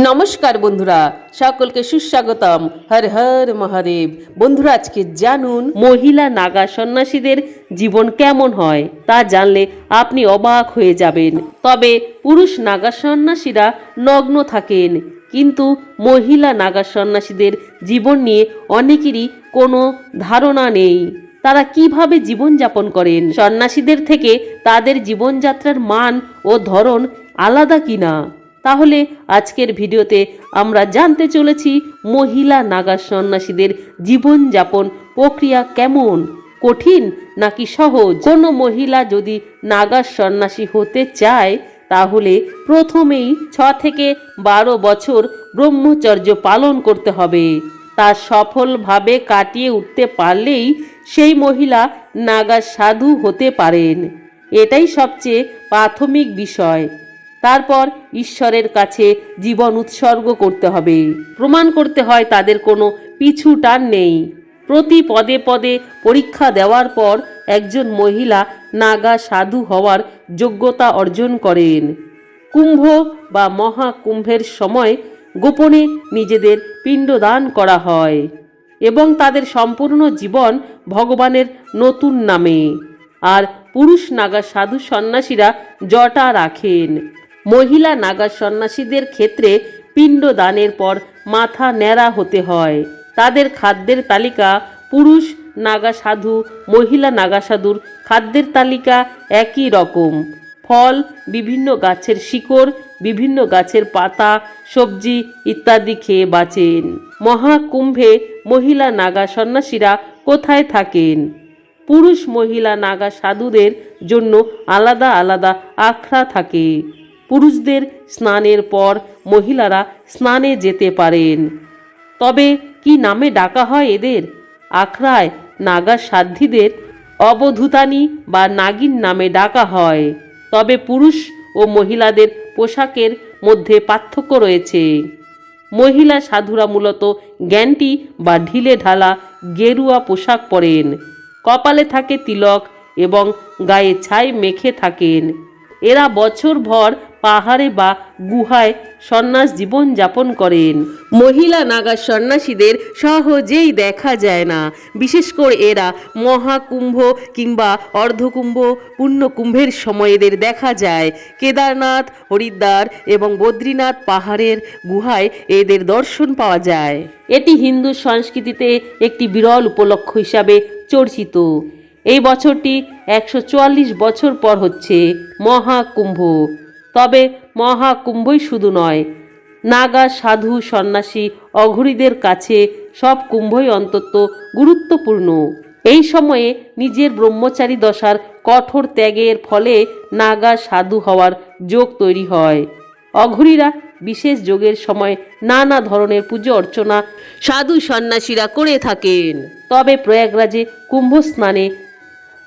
নমস্কার বন্ধুরা, সকলকে সুস্বাগতম। হর হর মহাদেব। বন্ধুরা, আজকে জানুন মহিলা নাগা সন্ন্যাসীদের জীবন কেমন হয়, তা জানলে আপনি অবাক হয়ে যাবেন। তবে পুরুষ নাগা সন্ন্যাসীরা নগ্ন থাকেন, কিন্তু মহিলা নাগা সন্ন্যাসীদের জীবন নিয়ে অনেকেরই কোনো ধারণা নেই। তারা কীভাবে জীবনযাপন করেন? সন্ন্যাসীদের থেকে তাদের জীবনযাত্রার মান ও ধরন আলাদা কিনা? তাহলে আজকের ভিডিওতে আমরা জানতে চলেছি মহিলা নাগা সন্ন্যাসীদের জীবনযাপন প্রক্রিয়া কেমন? কঠিন নাকি সহজ? কোনো মহিলা যদি নাগা সন্ন্যাসী হতে চায়, তাহলে প্রথমেই ছ থেকে বারো বছর ব্রহ্মচর্য পালন করতে হবে। তা সফলভাবে কাটিয়ে উঠতে পারলেই সেই মহিলা নাগা সাধু হতে পারেন। এটাই সবচেয়ে প্রাথমিক বিষয়। তারপর ঈশ্বরের কাছে জীবন উৎসর্গ করতে হবে। প্রমাণ করতে হয় তাদের কোনো পিছু টান নেই। প্রতি পদে পদে পরীক্ষা দেওয়ার পর একজন মহিলা নাগা সাধু হওয়ার যোগ্যতা অর্জন করেন। কুম্ভ বা মহাকুম্ভের সময় গোপনে নিজেদের পিণ্ডদান করা হয় এবং তাদের সম্পূর্ণ জীবন ভগবানের নতুন নামে। আর পুরুষ নাগা সাধু সন্ন্যাসীরা জটা রাখেন। মহিলা নাগা সন্ন্যাসীদের ক্ষেত্রে পিণ্ডদানের পর মাথা ন্যাড়া হতে হয়। তাদের খাদ্যের তালিকা পুরুষ নাগা সাধু, মহিলা নাগা সাধুর খাদ্যের তালিকা একই রকম। ফল, বিভিন্ন গাছের শিকড়, বিভিন্ন গাছের পাতা, সবজি ইত্যাদি খেয়ে বাঁচেন। মহাকুম্ভে মহিলা নাগা সন্ন্যাসীরা কোথায় থাকেন? পুরুষ মহিলা নাগা সাধুদের জন্য আলাদা আলাদা আখড়া থাকে। পুরুষদের স্নানের পর মহিলারা স্নানে যেতে পারেন। তবে কি নামে ডাকা হয় এদের? আখড়ায় নাগা সাধ্যীদের অবধূতানি বা নাগিন নামে ডাকা হয়। তবে পুরুষ ও মহিলাদের পোশাকের মধ্যে পার্থক্য রয়েছে। মহিলা সাধুরা মূলত জ্ঞানটি বা ঢিলে ঢালা গেরুয়া পোশাক পরেন। কপালে থাকে তিলক এবং গায়ে ছাই মেখে থাকেন। এরা বছরভর পাহাড়ে বা গুহায় সন্ন্যাস জীবন যাপন করেন। মহিলা নাগা সন্ন্যাসীদের সহজেই দেখা যায় না। বিশেষ করে এরা মহাকুম্ভ কিংবা অর্ধকুম্ভ পূর্ণকুম্ভের সময় এদের দেখা যায়। কেদারনাথ, হরিদ্বার এবং বদ্রীনাথ পাহাড়ের গুহায় এদের দর্শন পাওয়া যায়। এটি হিন্দু সংস্কৃতিতে একটি বিরল উপলক্ষ হিসাবে চর্চিত। এই বছরটি একশো চুয়াল্লিশ বছর পর হচ্ছে মহাকুম্ভ। তবে মহাকুম্ভই শুধু নয়। নাগা, সাধু, সন্ন্যাসী, অঘরীদের কাছে সব কুম্ভই অন্তত গুরুত্বপূর্ণ। এই সময়ে নিজের ব্রহ্মচারী দশার কঠোর ত্যাগের ফলে নাগা, সাধু হওয়ার যোগ তৈরি হয়। অঘরীরা বিশেষ যোগের সময় নানা ধরনের পুজো অর্চনা সাধু সন্ন্যাসীরা করে থাকেন। তবে প্রয়াগরাজে কুম্ভ স্নানে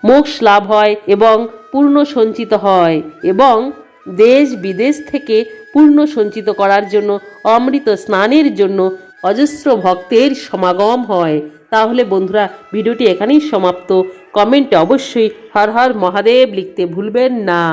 মোক্ষ লাভ হয় এবং পূর্ণ সঞ্চিত হয় এবং দেশ বিদেশ থেকে পূর্ণ সঞ্চিত করার জন্য, অমৃত স্নানের জন্য অজস্র ভক্তের সমাগম হয়। তাহলে বন্ধুরা, ভিডিওটি এখানেই সমাপ্ত। কমেন্টে অবশ্যই হর হর মহাদেব লিখতে ভুলবেন না।